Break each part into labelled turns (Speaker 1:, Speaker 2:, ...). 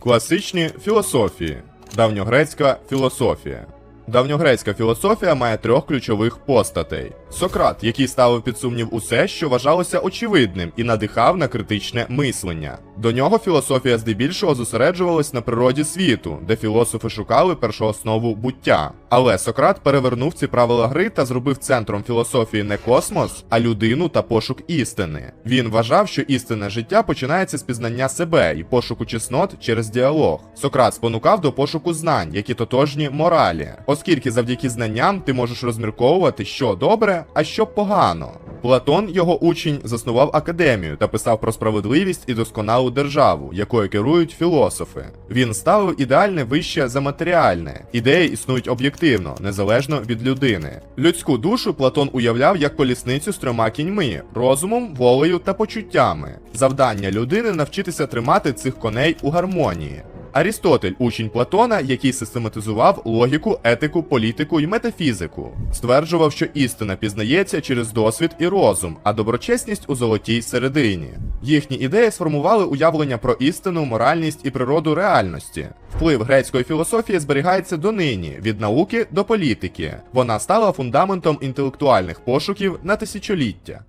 Speaker 1: Класичні філософії. Давньогрецька філософія. Давньогрецька філософія має трьох ключових постатей: Сократ, який ставив під сумнів усе, що вважалося очевидним, і надихав на критичне мислення. До нього філософія здебільшого зосереджувалась на природі світу, де філософи шукали першооснову буття. Але Сократ перевернув ці правила гри та зробив центром філософії не космос, а людину та пошук істини. Він вважав, що істинне життя починається з пізнання себе і пошуку чеснот через діалог. Сократ спонукав до пошуку знань, які тотожні моралі, оскільки завдяки знанням ти можеш розмірковувати, що добре, а що погано. Платон, його учень, заснував академію та писав про справедливість і досконалу державу, якою керують філософи. Він ставив ідеальне вище за матеріальне. Ідеї існують об'єктивно, незалежно від людини. Людську душу Платон уявляв як колісницю з трьома кіньми розумом, волею та почуттями. Завдання людини навчитися тримати цих коней у гармонії. Арістотель, учень Платона, який систематизував логіку, етику, політику і метафізику, стверджував, що істина пізнається через досвід і розум, а доброчесність у золотій середині. Їхні ідеї сформували уявлення про істину, моральність і природу реальності. Вплив грецької філософії зберігається донині від науки до політики. Вона стала фундаментом інтелектуальних пошуків на тисячоліття.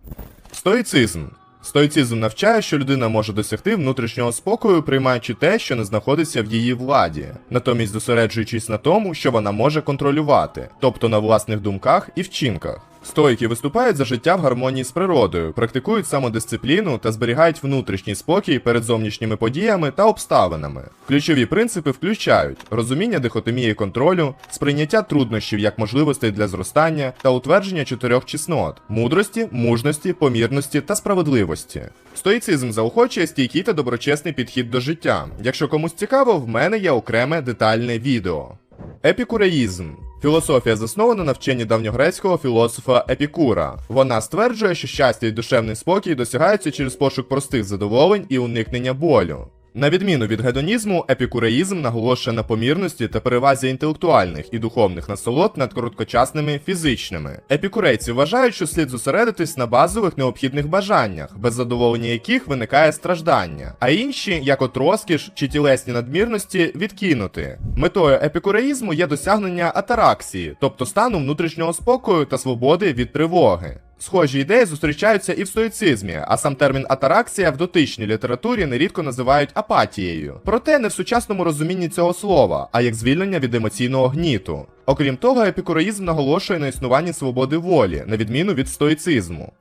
Speaker 1: Стоїцизм Стоїцизм навчає, що людина може досягти внутрішнього спокою, приймаючи те, що не знаходиться в її владі, натомість зосереджуючись на тому, що вона може контролювати, тобто на власних думках і вчинках. Стоїки виступають за життя в гармонії з природою, практикують самодисципліну та зберігають внутрішній спокій перед зовнішніми подіями та обставинами. Ключові принципи включають розуміння дихотомії контролю, сприйняття труднощів як можливостей для зростання та утвердження чотирьох чеснот мудрості, мужності, помірності та справедливості. Стоїцизм заохочує стійкий та доброчесний підхід до життя. Якщо комусь цікаво, в мене є окреме детальне відео. Епікуреїзм. Філософія заснована на вченні давньогрецького філософа Епікура. Вона стверджує, що щастя і душевний спокій досягаються через пошук простих задоволень і уникнення болю. На відміну від гедонізму, епікуреїзм наголошує на помірності та перевазі інтелектуальних і духовних насолод над короткочасними фізичними. Епікурейці вважають, що слід зосередитись на базових необхідних бажаннях, без задоволення яких виникає страждання, а інші, як от розкіш чи тілесні надмірності, відкинути. Метою епікуреїзму є досягнення атараксії, тобто стану внутрішнього спокою та свободи від тривоги. Схожі ідеї зустрічаються і в стоїцизмі, а сам термін атараксія в дотичній літературі нерідко називають апатією. Проте не в сучасному розумінні цього слова, а як звільнення від емоційного гніту. Окрім того, епікуреїзм наголошує на існуванні свободи волі, на відміну від стоїцизму.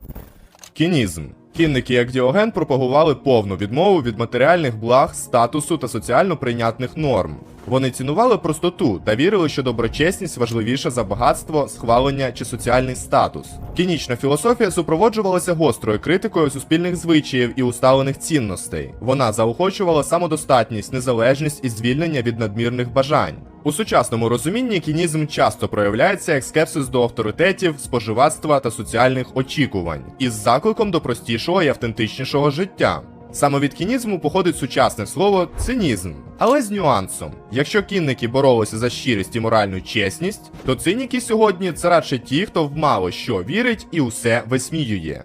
Speaker 1: Кінізм. Кінники як Діоген пропагували повну відмову від матеріальних благ, статусу та соціально прийнятних норм. Вони цінували простоту та вірили, що доброчесність важливіша за багатство, схвалення чи соціальний статус. Кінічна філософія супроводжувалася гострою критикою суспільних звичаїв і усталених цінностей. Вона заохочувала самодостатність, незалежність і звільнення від надмірних бажань. У сучасному розумінні кінізм часто проявляється як скепсис до авторитетів, споживацтва та соціальних очікувань, із закликом до простішого і автентичнішого життя. Саме від кінізму походить сучасне слово цинізм, але з нюансом. Якщо кінники боролися за щирість і моральну чесність, то циніки сьогодні це радше ті, хто в мало що вірить і усе висміює.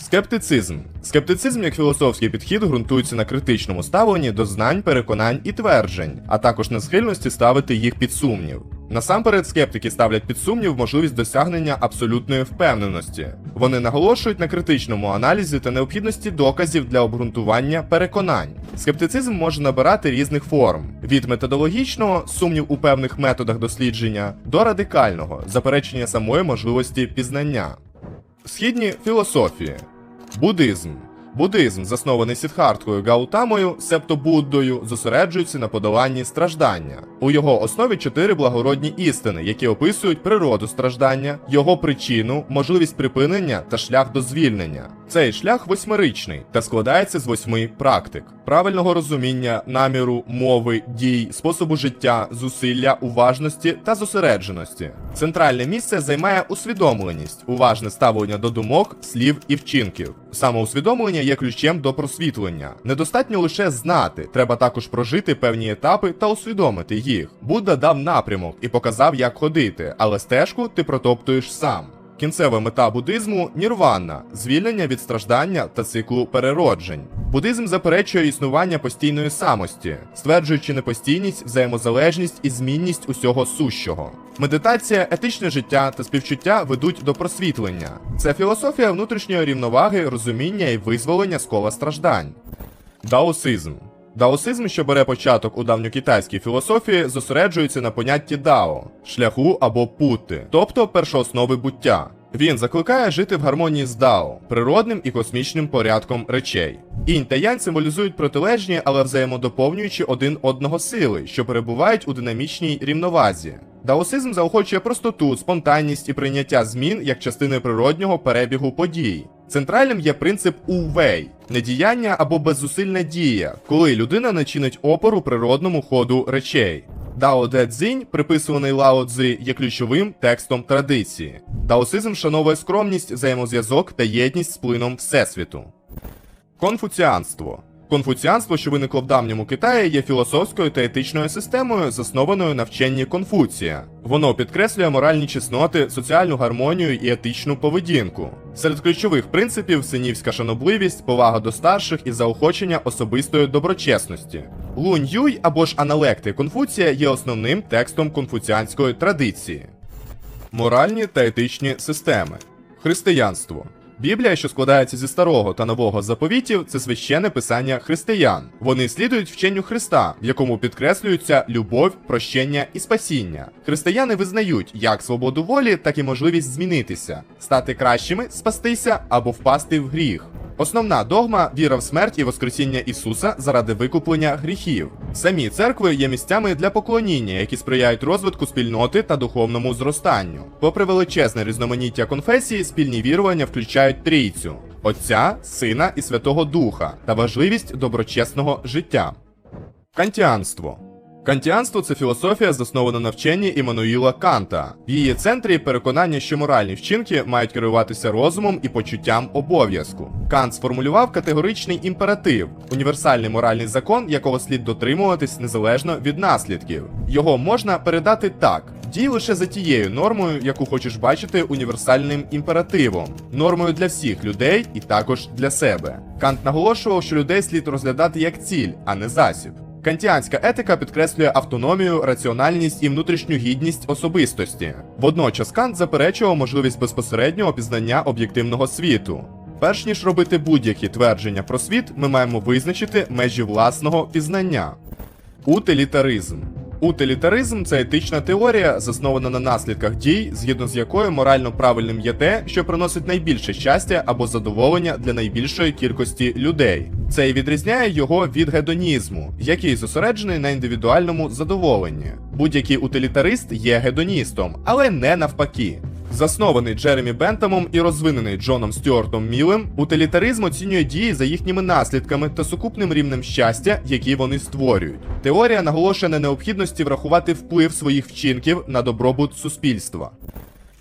Speaker 1: Скептицизм. Скептицизм як філософський підхід ґрунтується на критичному ставленні до знань, переконань і тверджень, а також на схильності ставити їх під сумнів. Насамперед, скептики ставлять під сумнів можливість досягнення абсолютної впевненості. Вони наголошують на критичному аналізі та необхідності доказів для обґрунтування переконань. Скептицизм може набирати різних форм: від методологічного сумнів у певних методах дослідження до радикального заперечення самої можливості пізнання. Східні філософії. Буддизм. Буддизм, заснований Сідхарткою Гаутамою, себто Буддою, зосереджується на подоланні страждання. У його основі чотири благородні істини, які описують природу страждання, його причину, можливість припинення та шлях до звільнення. Цей шлях восьмиричний та складається з восьми практик: правильного розуміння, наміру, мови, дій, способу життя, зусилля, уважності та зосередженості. Центральне місце займає усвідомленість, уважне ставлення до думок, слів і вчинків. Самоусвідомлення є ключем до просвітлення. Недостатньо лише знати, треба також прожити певні етапи та усвідомити їх. Будда дав напрямок і показав, як ходити, але стежку ти протоптуєш сам. Кінцева мета буддизму нірвана, звільнення від страждання та циклу перероджень. Буддизм заперечує існування постійної самості, стверджуючи непостійність, взаємозалежність і змінність усього сущого. Медитація, етичне життя та співчуття ведуть до просвітлення. Це філософія внутрішньої рівноваги, розуміння і визволення з кола страждань. Даосизм. Даосизм, що бере початок у давньокитайській філософії, зосереджується на понятті дао, шляху або пути, тобто першооснови буття. Він закликає жити в гармонії з дао, природним і космічним порядком речей. Інь та янь символізують протилежні, але взаємодоповнюючі один одного сили, що перебувають у динамічній рівновазі. Даосизм заохочує простоту, спонтанність і прийняття змін як частини природнього перебігу подій. Центральним є принцип увей недіяння або беззусильна дія, коли людина не чинить опору природному ходу речей. Дао Де Цзінь, приписуваний Лао Цзи, є ключовим текстом традиції. Даосизм вшановує скромність, взаємозв'язок та єдність з плином Всесвіту. Конфуціанство. Конфуціанство, що виникло в давньому Китаї, є філософською та етичною системою, заснованою на вченні Конфуція. Воно підкреслює моральні чесноти, соціальну гармонію і етичну поведінку. Серед ключових принципів синівська шанобливість, повага до старших і заохочення особистої доброчесності. Лунь Юй або ж аналекти Конфуція є основним текстом конфуціанської традиції. Моральні та етичні системи. Християнство. Біблія, що складається зі старого та нового заповітів, це священне писання християн. Вони слідують вченню Христа, в якому підкреслюються любов, прощення і спасіння. Християни визнають як свободу волі, так і можливість змінитися, стати кращими, спастися або впасти в гріх. Основна догма віра в смерть і Воскресіння Ісуса заради викуплення гріхів. Самі церкви є місцями для поклоніння, які сприяють розвитку спільноти та духовному зростанню. Попри величезне різноманіття конфесій, спільні вірування включають трійцю Отця, Сина і Святого Духа та важливість доброчесного життя. Кантіанство. Кантіанство це філософія, заснована на вченні Іммануїла Канта. В її центрі переконання, що моральні вчинки мають керуватися розумом і почуттям обов'язку. Кант сформулював категоричний імператив, універсальний моральний закон, якого слід дотримуватись незалежно від наслідків. Його можна передати так: дій лише за тією нормою, яку хочеш бачити універсальним імперативом, нормою для всіх людей і також для себе. Кант наголошував, що людей слід розглядати як ціль, а не засіб. Кантіанська етика підкреслює автономію, раціональність і внутрішню гідність особистості. Водночас Кант заперечував можливість безпосереднього пізнання об'єктивного світу. Перш ніж робити будь-які твердження про світ, ми маємо визначити межі власного пізнання. Утилітаризм. Утилітаризм це етична теорія, заснована на наслідках дій, згідно з якою морально правильним є те, що приносить найбільше щастя або задоволення для найбільшої кількості людей. Це і відрізняє його від гедонізму, який зосереджений на індивідуальному задоволенні. Будь-який утилітарист є гедоністом, але не навпаки. Заснований Джеремі Бентамом і розвинений Джоном Стюартом Мілем, утилітаризм оцінює дії за їхніми наслідками та сукупним рівнем щастя, які вони створюють. Теорія наголошує на необхідності врахувати вплив своїх вчинків на добробут суспільства.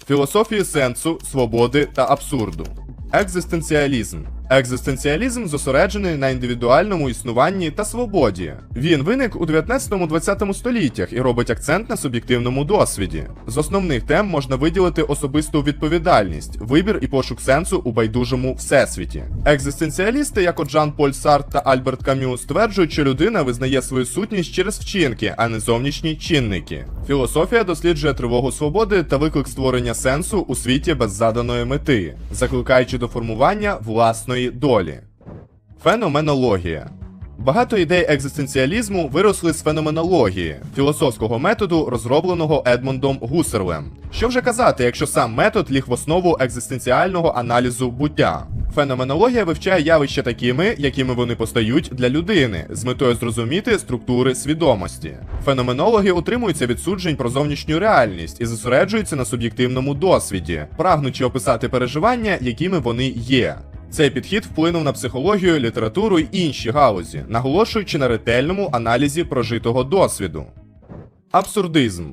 Speaker 1: Філософії сенсу, свободи та абсурду. Екзистенціалізм. Екзистенціалізм зосереджений на індивідуальному існуванні та свободі. Він виник у 19-20 століттях і робить акцент на суб'єктивному досвіді. З основних тем можна виділити особисту відповідальність, вибір і пошук сенсу у байдужому всесвіті. Екзистенціалісти, як от Жан Поль Сарт та Альберт Кам'ю, стверджують, що людина визнає свою сутність через вчинки, а не зовнішні чинники. Філософія досліджує тривогу свободи та виклик створення сенсу у світі без заданої мети, закликаючи до формування власної долі. Феноменологія. Багато ідей екзистенціалізму виросли з феноменології, філософського методу, розробленого Едмондом Гусерлем. Що вже казати, якщо сам метод ліг в основу екзистенціального аналізу буття. Феноменологія вивчає явища такими, якими вони постають для людини, з метою зрозуміти структури свідомості. Феноменологи утримуються від суджень про зовнішню реальність і зосереджуються на суб'єктивному досвіді, прагнучи описати переживання, якими вони є. Цей підхід вплинув на психологію, літературу й інші галузі, наголошуючи на ретельному аналізі прожитого досвіду. Абсурдизм.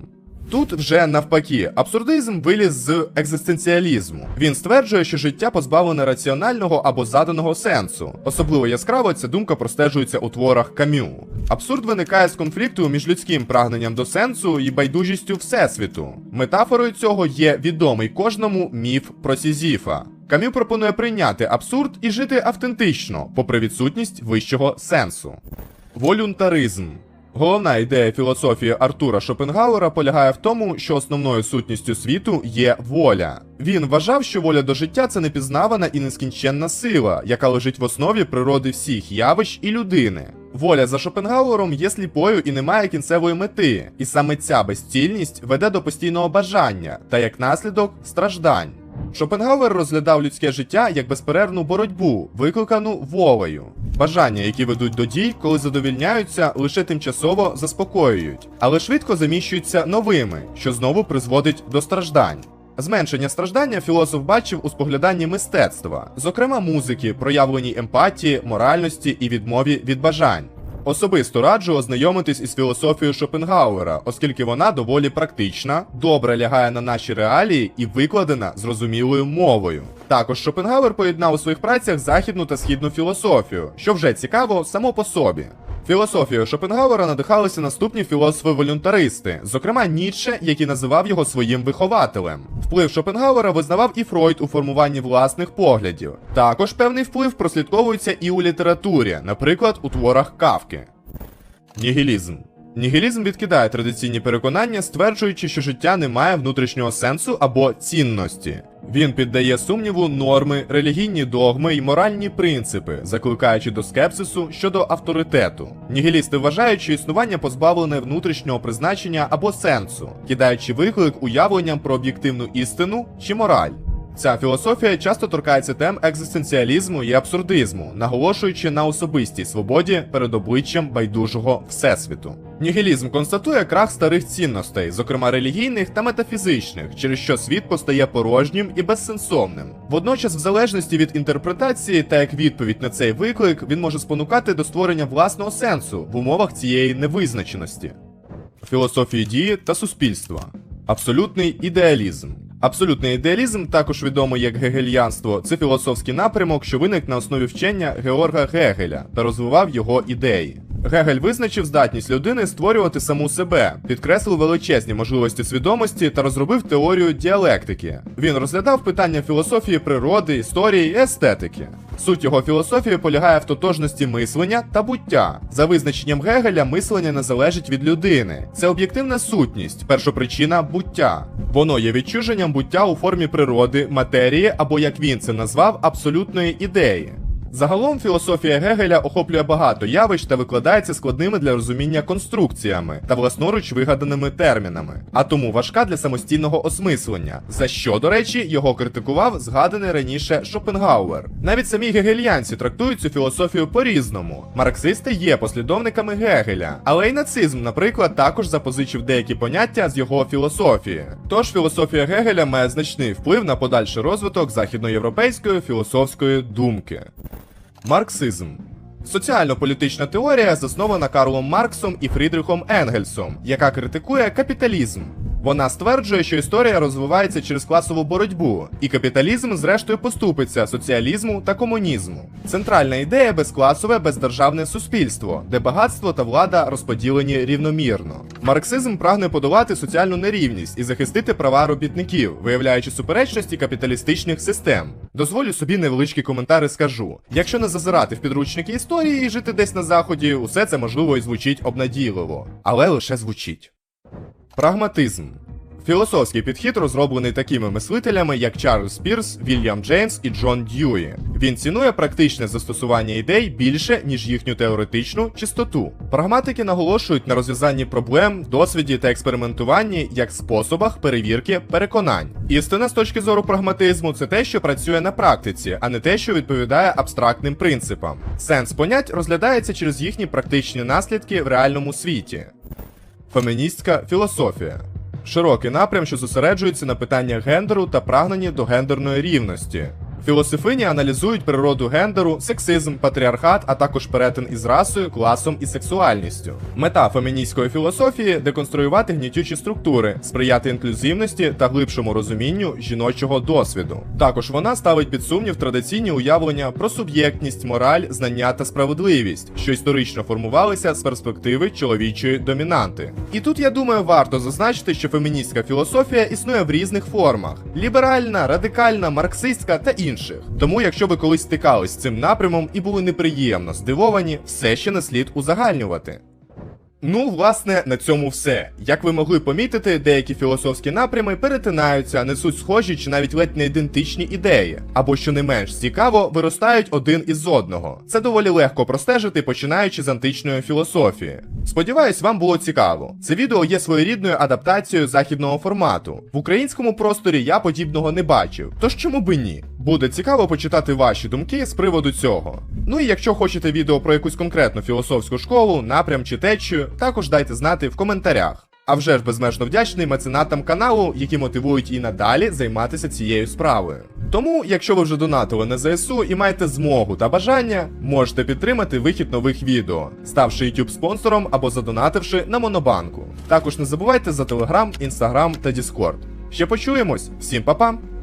Speaker 1: Тут вже навпаки, абсурдизм виліз з екзистенціалізму. Він стверджує, що життя позбавлене раціонального або заданого сенсу. Особливо яскраво ця думка простежується у творах Камю. Абсурд виникає з конфлікту між людським прагненням до сенсу і байдужістю всесвіту. Метафорою цього є відомий кожному міф про Сізіфа. Камю пропонує прийняти абсурд і жити автентично, попри відсутність вищого сенсу. Волюнтаризм. Головна ідея філософії Артура Шопенгауера полягає в тому, що основною сутністю світу є воля. Він вважав, що воля до життя це непізнавана і нескінченна сила, яка лежить в основі природи всіх явищ і людини. Воля за Шопенгауером є сліпою і не має кінцевої мети, і саме ця безцільність веде до постійного бажання та як наслідок страждань. Шопенгауер розглядав людське життя як безперервну боротьбу, викликану волею. Бажання, які ведуть до дій, коли задовільняються, лише тимчасово заспокоюють, але швидко заміщуються новими, що знову призводить до страждань. Зменшення страждання філософ бачив у спогляданні мистецтва, зокрема музики, проявленій емпатії, моральності і відмові від бажань. Особисто раджу ознайомитись із філософією Шопенгауера, оскільки вона доволі практична, добре лягає на наші реалії і викладена зрозумілою мовою. Також Шопенгауер поєднав у своїх працях західну та східну філософію, що вже цікаво само по собі. Філософією Шопенгауера надихалися наступні філософи-волюнтаристи, зокрема Ніцше, який називав його своїм вихователем. Вплив Шопенгауера визнавав і Фройд у формуванні власних поглядів. Також певний вплив прослідковується і у літературі, наприклад, у творах Кавки. Нігілізм. Нігілізм відкидає традиційні переконання, стверджуючи, що життя не має внутрішнього сенсу або цінності. Він піддає сумніву норми, релігійні догми й моральні принципи, закликаючи до скепсису щодо авторитету. Нігілісти вважають, що існування позбавлене внутрішнього призначення або сенсу, кидаючи виклик уявленням про об'єктивну істину чи мораль. Ця філософія часто торкається тем екзистенціалізму і абсурдизму, наголошуючи на особистій свободі перед обличчям байдужого всесвіту. Нігілізм констатує крах старих цінностей, зокрема релігійних та метафізичних, через що світ постає порожнім і безсенсовним. Водночас, в залежності від інтерпретації та як відповідь на цей виклик, він може спонукати до створення власного сенсу в умовах цієї невизначеності. Філософії дії та суспільства. Абсолютний ідеалізм. Абсолютний ідеалізм, також відомий як гегельянство, це філософський напрямок, що виник на основі вчення Георга Гегеля та розвивав його ідеї. Гегель визначив здатність людини створювати саму себе, підкреслив величезні можливості свідомості та розробив теорію діалектики. Він розглядав питання філософії природи, історії і естетики. Суть його філософії полягає в тотожності мислення та буття. За визначенням Гегеля, мислення не залежить від людини. Це об'єктивна сутність, першопричина буття. Воно є відчуженням буття у формі природи, матерії або, як він це назвав, абсолютної ідеї. Загалом філософія Гегеля охоплює багато явищ та викладається складними для розуміння конструкціями та власноруч вигаданими термінами, а тому важка для самостійного осмислення, за що, до речі, його критикував згаданий раніше Шопенгауер. Навіть самі гегельянці трактують цю філософію по-різному. Марксисти є послідовниками Гегеля, але й нацизм, наприклад, також запозичив деякі поняття з його філософії. Тож філософія Гегеля має значний вплив на подальший розвиток західноєвропейської філософської думки. Марксизм. Соціально-політична теорія заснована Карлом Марксом і Фрідрихом Енгельсом, яка критикує капіталізм. Вона стверджує, що історія розвивається через класову боротьбу, і капіталізм, зрештою, поступиться соціалізму та комунізму. Центральна ідея безкласове бездержавне суспільство, де багатство та влада розподілені рівномірно. Марксизм прагне подолати соціальну нерівність і захистити права робітників, виявляючи суперечності капіталістичних систем. Дозволю собі невеличкі коментари скажу. Якщо не зазирати в підручники історії і жити десь на заході, усе це можливо і звучить обнадійливо, але лише звучить. Прагматизм. Філософський підхід розроблений такими мислителями, як Чарльз Пірс, Вільям Джеймс і Джон Дьюї. Він цінує практичне застосування ідей більше, ніж їхню теоретичну чистоту. Прагматики наголошують на розв'язанні проблем, досвіді та експериментуванні як способах перевірки переконань. Істина з точки зору прагматизму це те, що працює на практиці, а не те, що відповідає абстрактним принципам. Сенс понять розглядається через їхні практичні наслідки в реальному світі. Феміністська філософія. Широкий напрям, що зосереджується на питаннях гендеру та прагненні до гендерної рівності. Філософині аналізують природу гендеру, сексизм, патріархат, а також перетин із расою, класом і сексуальністю. Мета феміністської філософії деконструювати гнітючі структури, сприяти інклюзивності та глибшому розумінню жіночого досвіду. Також вона ставить під сумнів традиційні уявлення про суб'єктність, мораль, знання та справедливість, що історично формувалися з перспективи чоловічої домінанти. І тут я думаю, варто зазначити, що феміністська філософія існує в різних формах: ліберальна, радикальна, марксистська та інших. Тому, якщо ви колись стикались з цим напрямом і були неприємно здивовані, все ще не слід узагальнювати. Ну, власне, на цьому все. Як ви могли помітити, деякі філософські напрями перетинаються, несуть схожі чи навіть ледь не ідентичні ідеї, або що не менш цікаво, виростають один із одного. Це доволі легко простежити, починаючи з античної філософії. Сподіваюсь, вам було цікаво. Це відео є своєрідною адаптацією західного формату. В українському просторі я подібного не бачив, тож чому би ні? Буде цікаво почитати ваші думки з приводу цього. Ну і якщо хочете відео про якусь конкретну філософську школу, напрям чи течію, також дайте знати в коментарях. А вже ж безмежно вдячний меценатам каналу, які мотивують і надалі займатися цією справою. Тому, якщо ви вже донатили на ЗСУ і маєте змогу та бажання, можете підтримати вихід нових відео, ставши YouTube спонсором або задонативши на Монобанку. Також не забувайте за Telegram, Instagram та Discord. Ще почуємось, всім па-па!